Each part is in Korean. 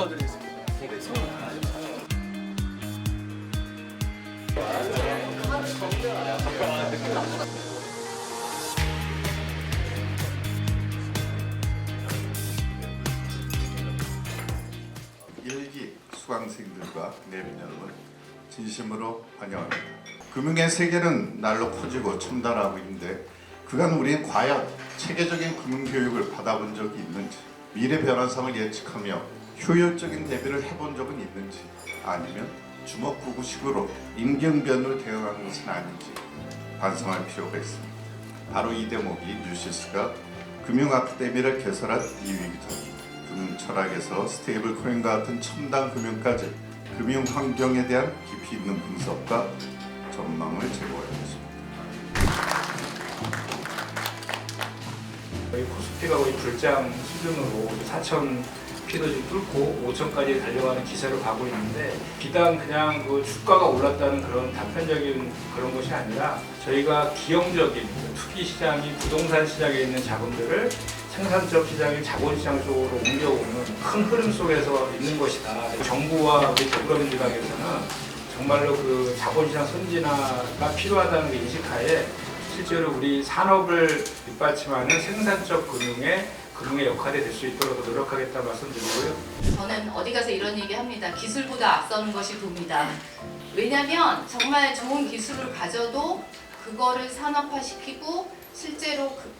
축하드리겠습니다. 일기 수강생들과 내빈 여러분 진심으로 환영합니다. 금융의 세계는 날로 커지고 첨단하고 있는데 그간 우리는 과연 체계적인 금융 교육을 받아본 적이 있는지 미래 변환상을 예측하며 효율적인 대비를 해본 적은 있는지 아니면 주먹구구식으로 임경변으로 대응한 것은 아닌지 반성할 필요가 있습니다. 바로 이 대목이 뉴시스가 금융 아카데미를 개설한 이유이기도 합니다. 금융 철학에서 스테이블 코인과 같은 첨단 금융까지 금융 환경에 대한 깊이 있는 분석과 전망을 제공하겠습니다. 거의 코스피가 거의 불장 수준으로 4천 피도 지금 뚫고 5천까지 달려가는 기세로 가고 있는데 비단 그냥 그 주가가 올랐다는 그런 단편적인 그런 것이 아니라 저희가 기형적인 투기 시장이 부동산 시장에 있는 자본들을 생산적 시장인 자본시장 쪽으로 옮겨오는 큰 흐름 속에서 있는 것이다. 정부와 우리 지방에서는 정말로 그 자본시장 선진화가 필요하다는 걸 인식하에 실제로 우리 산업을 뒷받침하는 생산적 금융의 금융의 역할이 될 수 있도록 노력하겠다 말씀드리고요. 저는 어디 가서 이런 얘기 합니다. 기술보다 앞서는 것이 돕니다. 왜냐하면 정말 좋은 기술을 가져도 그거를 산업화시키고 실제로 그,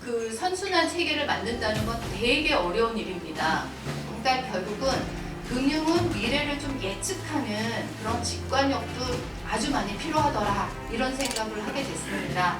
그 선순환 체계를 만든다는 건 되게 어려운 일입니다. 그러니까 결국은 금융은 미래를 좀 예측하는 그런 직관력도 아주 많이 필요하더라 이런 생각을 하게 됐습니다.